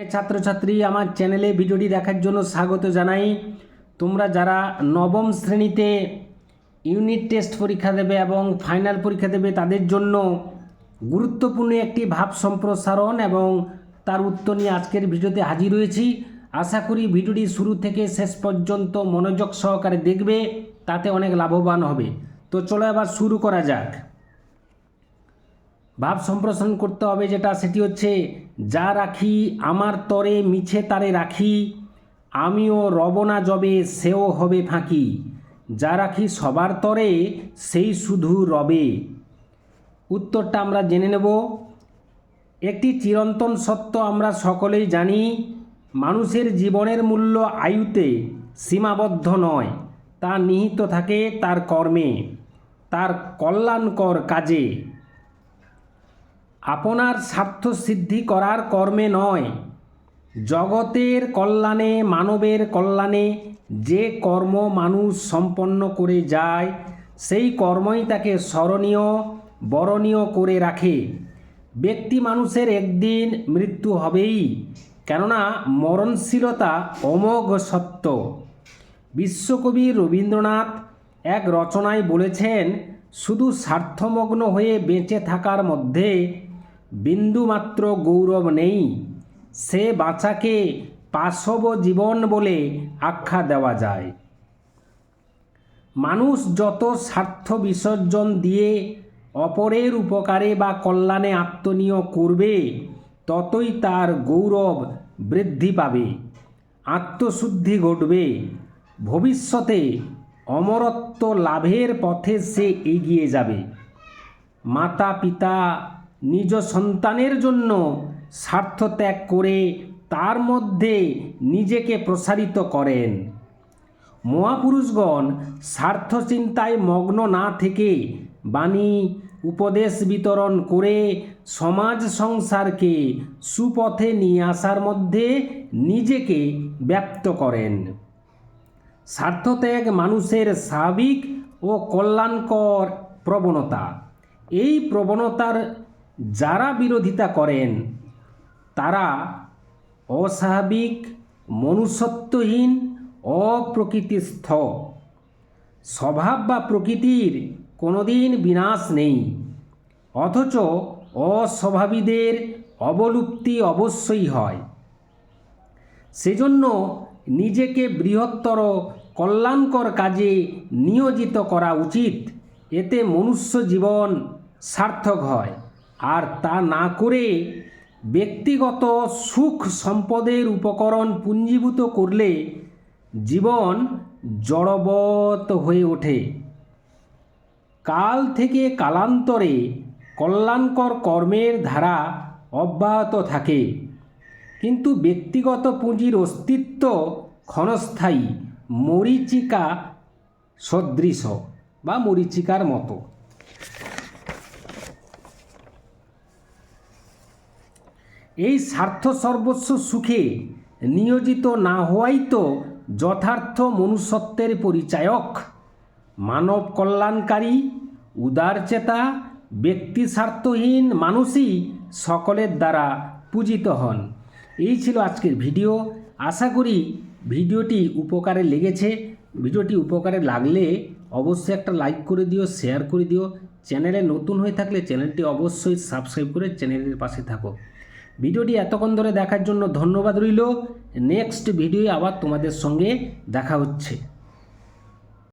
ছাত্রছাত্রী, আমার চ্যানেলে ভিডিওটি দেখার জন্য স্বাগত জানাই। তোমরা যারা নবম শ্রেণীতে ইউনিট টেস্ট পরীক্ষা দেবে এবং ফাইনাল পরীক্ষা দেবে, তাদের জন্য গুরুত্বপূর্ণ একটি ভাব সম্প্রসারণ এবং তার উত্তর নিয়ে আজকের ভিডিওতে হাজির হয়েছি। আশা করি ভিডিওটি শুরু থেকে শেষ পর্যন্ত মনোযোগ সহকারে দেখবে, তাতে অনেক লাভবান হবে। তো চলো এবার শুরু করা যাক। ভাব সম্প্রসারণ করতে হবে যেটা, সেটি হচ্ছে যা রাখি আমার তরে মিছে তারে রাখি, আমিও রব না যবে সেও হবে ফাঁকি। যা রাখি সবার তরে, সেই শুধু রবে। উত্তরটা আমরা জেনে নেব। একটি চিরন্তন সত্য আমরা সকলেই জানি, মানুষের জীবনের মূল্য আয়ুতে সীমাবদ্ধ নয়, তা নিহিত থাকে তার কর্মে, তার কল্যাণকর কাজে। আপনার স্বার্থ সিদ্ধি করার কর্মে নয়। জগতের কল্যাণে, মানবের কল্যাণে যে কর্ম মানুষ সম্পন্ন করে যায়, সেই কর্মই তাকে স্মরণীয়, বরণীয় করে রাখে। ব্যক্তি মানুষের একদিন মৃত্যু হবেই, কেননা মরণশীলতা অমোঘ সত্য। বিশ্বকবি রবীন্দ্রনাথ এক রচনায় বলেছেন, শুধু স্বার্থমগ্ন হয়ে বেঁচে থাকার মধ্যে বিন্দুমাত্র গৌরব নেই। সে বাঁচাকে পাশব জীবন বলে আখ্যা দেওয়া যায়। মানুষ যত স্বার্থ বিসর্জন দিয়ে অপরের উপকারে বা কল্যাণে আত্মনীয় করবে, ততই তার গৌরব বৃদ্ধি পাবে, আত্মশুদ্ধি ঘটবে। ভবিষ্যতে অমরত্ব লাভের পথে সে এগিয়ে যাবে। মাতা পিতা নিজ সন্তানের জন্য স্বার্থ ত্যাগ করে তার মধ্যে নিজেকে প্রসারিত করেন। মহাপুরুষগণ স্বার্থ চিন্তায় মগ্ন না থেকে বাণী, উপদেশ বিতরণ করে সমাজ সংসারকে সুপথে নিয়ে আসার মধ্যে নিজেকে ব্যক্ত করেন। স্বার্থত্যাগ মানুষের স্বাভাবিক ও কল্যাণকর প্রবণতা। এই প্রবণতার যারা বিরোধিতা করেন, তারা অস্বাভাবিক, মনুষ্যত্বহীন, অপ্রকৃতিস্থ। স্বভাব বা প্রকৃতির কোনোদিন বিনাশ নেই। অথচ অস্বভাবীদের অবলুপ্তি অবশ্যই হয়। সেজন্য নিজেকে বৃহত্তর, কল্যাণকর কাজে নিয়োজিত করা উচিত। এতে মনুষ্য জীবন সার্থক হয়। আর তা না করে ব্যক্তিগত সুখ সম্পদের উপকরণ পুঞ্জীভূত করলে জীবন জড়বৎ হয়ে ওঠে। কাল থেকে কালান্তরে কল্যাণকর কর্মের ধারা অব্যাহত থাকে। কিন্তু ব্যক্তিগত পুঁজির অস্তিত্ব ক্ষণস্থায়ী মরীচিকা সদৃশ বা মরীচিকার মতো। এই স্বার্থ সর্বস্ব সুখে নিয়োজিত না হওয়াই তো যথার্থ মনুষ্যত্বের পরিচায়ক। মানব কল্যাণকারী উদারচেতা ব্যক্তি স্বার্থহীন মানুষই সকলের দ্বারা পূজিত হন। এই ছিল আজকের ভিডিও। আশা করি ভিডিওটি উপকারে লেগেছে। ভিডিওটি উপকারে লাগলে অবশ্যই একটা লাইক করে দিও, শেয়ার করে দিও। চ্যানেলে নতুন হয়ে থাকলে চ্যানেলটি অবশ্যই সাবস্ক্রাইব করে চ্যানেলের পাশে থাকো। ভিডিওটি এতক্ষণ ধরে দেখার জন্য ধন্যবাদ রইল। নেক্সট ভিডিও আবার তোমাদের সঙ্গে দেখা হচ্ছে।